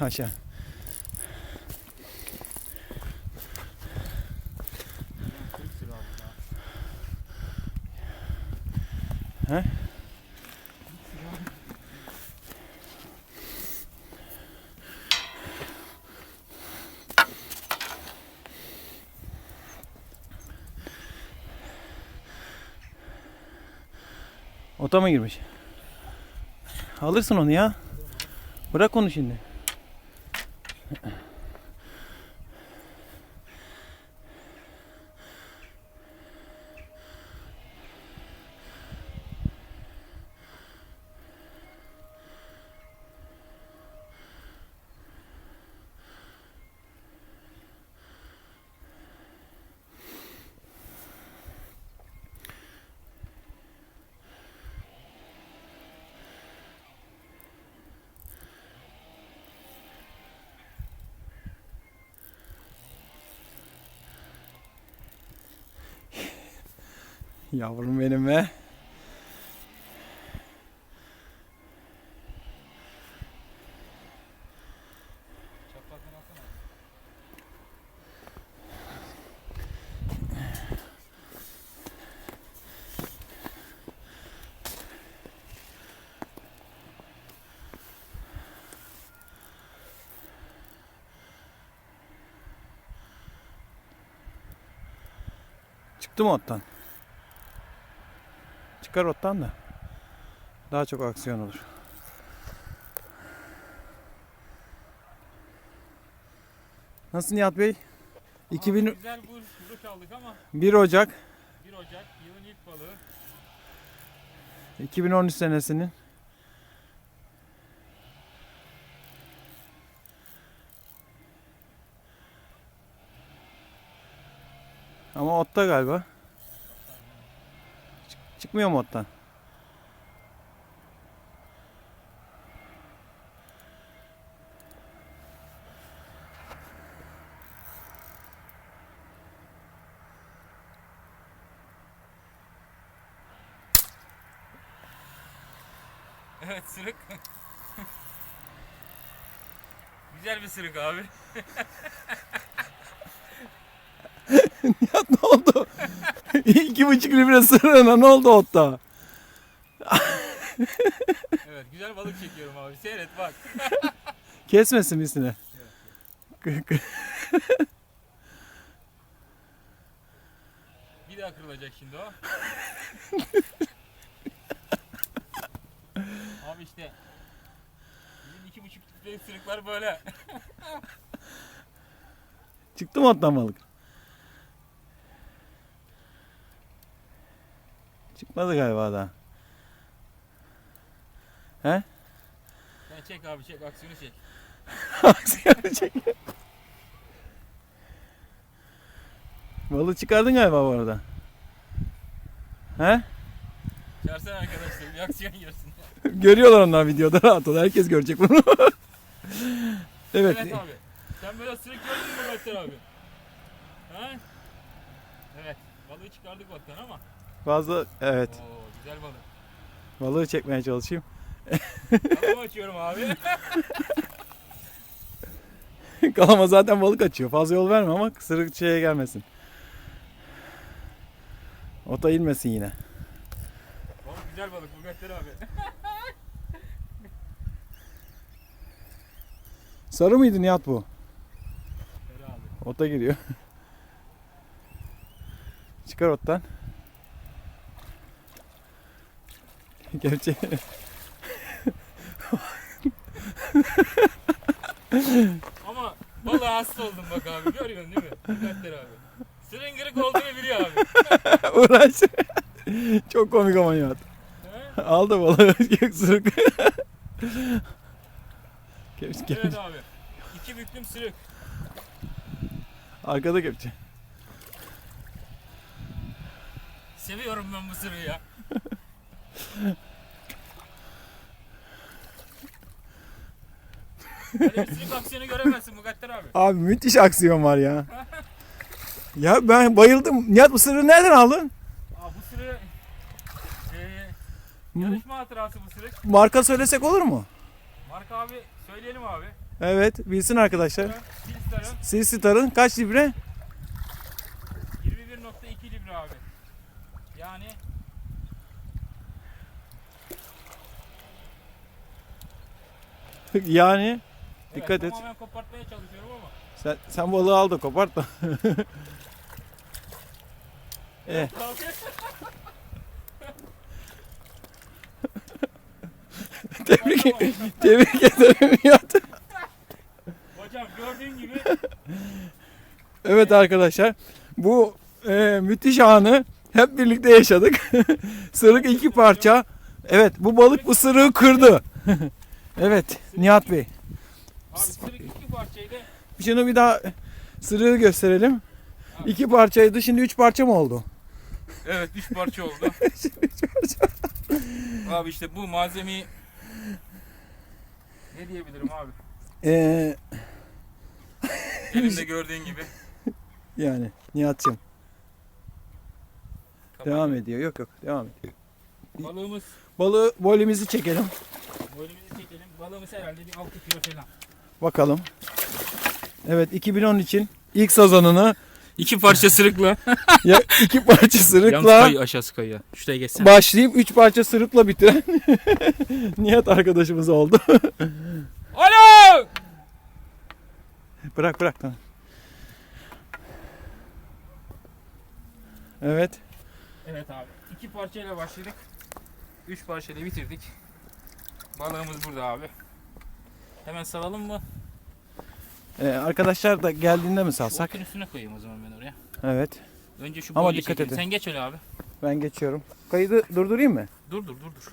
Aşağı. He? Ota mı girmiş? Alırsın onu ya. Bırak onu şimdi. Yavrum benim be. Çıktı mı ottan? Çıkar ottan da. Daha çok aksiyon olur. Nasıl Nihat Bey? 2000 Abi Güzel bu kuruş aldık ama 1 Ocak 1 Ocak yılın ilk balığı. 2013 senesinin Ama otta galiba. Çık- çıkmıyor mu ottan? Evet sırık. Güzel bir sırık abi. Nihat? İki buçuk libre sırrına ne oldu otta? Evet güzel balık çekiyorum abi. Seyret bak. Kesmesin misine. Bir daha kırılacak şimdi o. abi işte bizim iki buçuk litrelik sırıklar böyle. Çıktı mı ottan balık? Çıkmadı galiba daha. He? Sen çek abi çek aksiyonu çek. Aksiyonu çek. Balığı çıkardın galiba bu arada. He? Çağırsana arkadaşlar bir aksiyon görsün. Görüyorlar onlar videoda rahat ol. Herkes görecek bunu. evet. Evet abi. Sen böyle sırık gördün mü Bekler abi? Ha? Evet. Balığı çıkardık ottan ama. Fazla evet. Oo güzel balık. Balığı çekmeye çalışayım. Kafamı açıyorum abi. Kalama zaten balık açıyor. Fazla yol verme ama kısırık şeye gelmesin. Ota inmesin yine. Balık güzel balık bu Bekler abi. Sarı mıydı Nihat bu? Ver abi. Ota giriyor. Çıkar ottan. Gerçi Ama balığa hasta oldum bak abi görüyorsun değil mi? Bekler abi. Sırıngırık olduğunu biliyor abi. uğraş. Çok komik ama Nihat. He? Aldı balığı kısırık. Kepçe, kepçe. Evet abi. İki büklüm sırık. Arkada kepçe. Seviyorum ben bu sırığı ya. Böyle bir sırık aksiyonu göremezsin Mukadder abi. Abi müthiş aksiyon var ya. Ya ben bayıldım. Nihat bu sırrı nereden aldın? Aa, bu sırığı e, yarışma hatırası bu sırık. Marka söylesek olur mu? Marka abi söyleyelim abi. Evet bilsin arkadaşlar. Filstar'ın Silsitar'ın kaç libre? 21.2 libre abi. Yani Yani evet, Dikkat et. tamamen kopartmaya çalışıyorum ama. sen, sen balığı al da kopart da. Eh. Abi, tebrik, tebrik ederim Nihat. Hocam gördüğün gibi Evet arkadaşlar bu e, müthiş anı hep birlikte yaşadık. Sırık iki parça. Evet bu balık bu sırığı kırdı. Evet Nihat Bey. abi sırık iki parçaydı. Şunu bir daha sırığı gösterelim. İki parçaydı şimdi üç parça mı oldu? Evet üç parça oldu. abi işte bu malzemeyi ne diyebilirim abi? Ee, Elimde gördüğün gibi. yani Nihat'cığım devam ediyor. Yok yok devam ediyor. Balığımız Balığı volümümüzü çekelim. Boynumuzu çekelim. Balığımız herhalde bir 6 kilo falan. Bakalım. Evet 2010 için ilk sezonunu İki parça sırıkla. ya iki parça Yalnız sırıkla kayı aşağısı kayıyor. Şuraya geçsene. başlayıp üç parça sırıkla bitiren Nihat arkadaşımız oldu. Alo! bırak bırak tamam. Evet. Evet abi. iki parçayla başladık. Üç parçayla bitirdik. Balığımız burada abi. Hemen salalım mı? Ee, arkadaşlar da geldiğinde mi salsak? Okun üstüne koyayım o zaman ben oraya. Evet. Önce şu Ama dikkat edin. Sen geç öyle abi. Ben geçiyorum. Kaydı durdurayım mı? Dur dur dur dur.